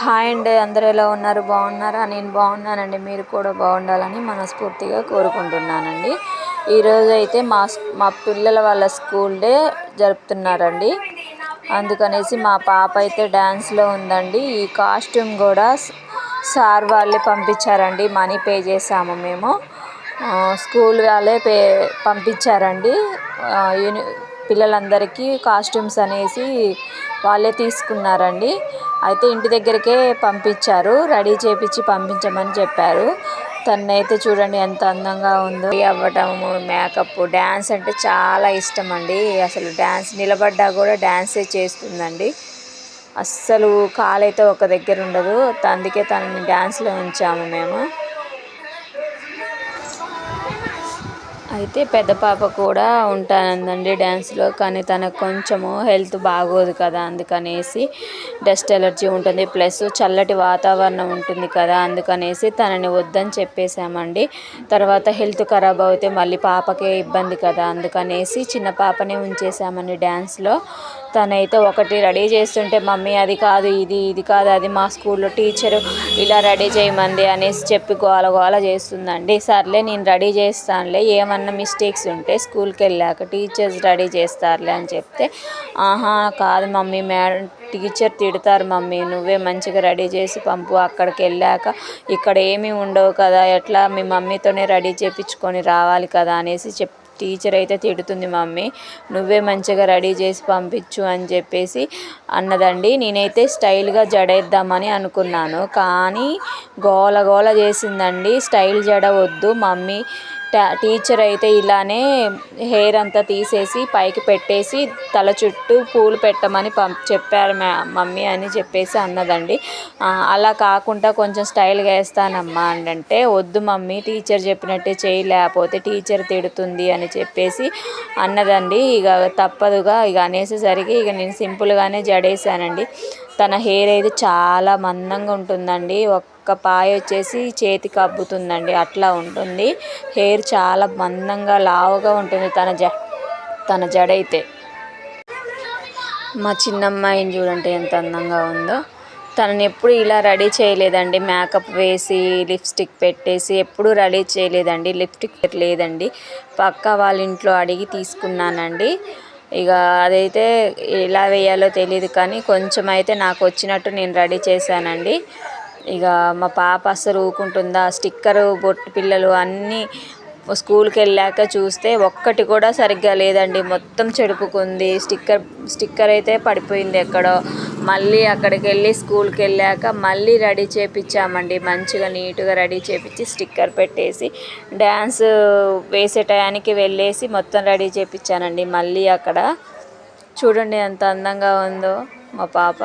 Hi అండి అందరూ ఎలా ఉన్నారు? బాగున్నారా? నేను బాగున్నానండి మీరు కూడా బాగుండాలని మనస్ఫూర్తిగా కోరుకుంటున్నానండి. ఈరోజు అయితే మా మా పిల్లల వాళ్ళ స్కూల్ డే జరుపుతున్నారండి. అందుకనేసి మా పాప అయితే డ్యాన్స్లో ఉందండి. ఈ కాస్ట్యూమ్ కూడా సార్ వాళ్ళే పంపించారండి. మనీ పే చేసాము మేము. స్కూల్ వాళ్ళే పే పంపించారండి. యూని పిల్లలందరికీ కాస్ట్యూమ్స్ అనేసి వాళ్ళే తీసుకున్నారండి. అయితే ఇంటి దగ్గరికే పంపించారు. రెడీ చేపించి పంపించమని చెప్పారు. తనైతే చూడండి ఎంత అందంగా ఉందో. అవ్వటము మేకప్ డ్యాన్స్ అంటే చాలా ఇష్టం అండి అసలు డ్యాన్స్ నిలబడ్డా కూడా డ్యాన్సే చేస్తుందండి. అస్సలు కాలైతే ఒక దగ్గర ఉండదు. అందుకే తనని డ్యాన్స్లో ఉంచాము మేము. అయితే పెద్ద పాప కూడా ఉంటానందండి డ్యాన్స్లో కానీ తనకు కొంచెము హెల్త్ బాగోదు కదా అందుకనేసి డస్ట్ ఎలర్జీ ఉంటుంది. ప్లస్ చల్లటి వాతావరణం ఉంటుంది కదా అందుకనేసి తనని వద్దని చెప్పేశామండి. తర్వాత హెల్త్ ఖరాబ్ అవుతే మళ్ళీ పాపకే ఇబ్బంది కదా అందుకనేసి చిన్న పాపనే ఉంచేసామండి డ్యాన్స్లో. తనైతే ఒకటి రెడీ చేస్తుంటే మమ్మీ అది కాదు ఇది ఇది కాదు అది మా స్కూల్లో టీచరు ఇలా రెడీ చేయమంది అనేసి చెప్పి గోల గోల చేస్తుందండి. సర్లే నేను రెడీ చేస్తానులే ఏమన్నా మిస్టేక్స్ ఉంటే స్కూల్కి వెళ్ళాక టీచర్స్ రెడీ చేస్తారులే అని చెప్తే ఆహా కాదు మమ్మీ మేడం టీచర్ తిడతారు మమ్మీ నువ్వే మంచిగా రెడీ చేసి పంపు అక్కడికి వెళ్ళాక ఇక్కడ ఏమీ ఉండవు కదా ఎట్లా మీ మమ్మీతోనే రెడీ చేయించుకొని రావాలి కదా అనేసి చెప్ టీచర్ అయితే తిడుతుంది మమ్మీ నువ్వే మంచిగా రెడీ చేసి పంపించు అని చెప్పేసి అన్నదండి. నేనైతే స్టైల్గా జడేద్దామని అనుకున్నాను కానీ గోల గోల చేసిందండి. స్టైల్ జడ వద్దు మమ్మీ టీచర్ అయితే ఇలానే హెయిర్ అంతా తీసేసి పైకి పెట్టేసి తల చుట్టూ పూలు పెట్టమని పం చెప్పారు మమ్మీ అని చెప్పేసి అన్నదండి. అలా కాకుండా కొంచెం స్టైల్గా వేస్తానమ్మా అంటే వద్దు మమ్మీ టీచర్ చెప్పినట్టే చేయి లేకపోతే టీచర్ తిడుతుంది అని చెప్పేసి అన్నదండి. ఇక తప్పదుగా ఇక అనేసేసరికి ఇక నేను సింపుల్గానే జడేసానండి తన హెయిర్ అయితే చాలా మందంగా ఉంటుందండి. ఒక్క పాయ వచ్చేసి చేతికి అబ్బుతుందండి అట్లా ఉంటుంది. హెయిర్ చాలా మందంగా లావుగా ఉంటుంది తన జ తన జడ అయితే మా చిన్నమ్మాయిని చూడండి ఎంత అందంగా ఉందో. తనని ఎప్పుడు ఇలా రెడీ చేయలేదండి. మేకప్ వేసి లిప్స్టిక్ పెట్టేసి ఎప్పుడు రెడీ చేయలేదండి. లిప్స్టిక్ లేదండి పక్క వాళ్ళ ఇంట్లో అడిగి తీసుకున్నానండి. ఇక అదైతే ఎలా వేయాలో తెలియదు కానీ కొంచెం అయితే నాకు వచ్చినట్టు నేను రెడీ చేశానండి. ఇక మా పాప అస్సలు ఊకుంటుందా స్టిక్కరు బొట్టు పిల్లలు అన్నీ స్కూల్కి వెళ్ళాక చూస్తే ఒక్కటి కూడా సరిగ్గా లేదండి. మొత్తం చెడుపుకుంది. స్టిక్కర్ స్టిక్కర్ అయితే పడిపోయింది ఎక్కడో. మళ్ళీ అక్కడికి వెళ్ళి స్కూల్కి వెళ్ళాక మళ్ళీ రెడీ చేపించామండి మంచిగా నీట్గా రెడీ చేపించి స్టిక్కర్ పెట్టేసి డ్యాన్స్ వేసే టయానికి వెళ్ళేసి మొత్తం రెడీ చేపించానండి మళ్ళీ అక్కడ చూడండి ఎంత అందంగా ఉందో మా పాప.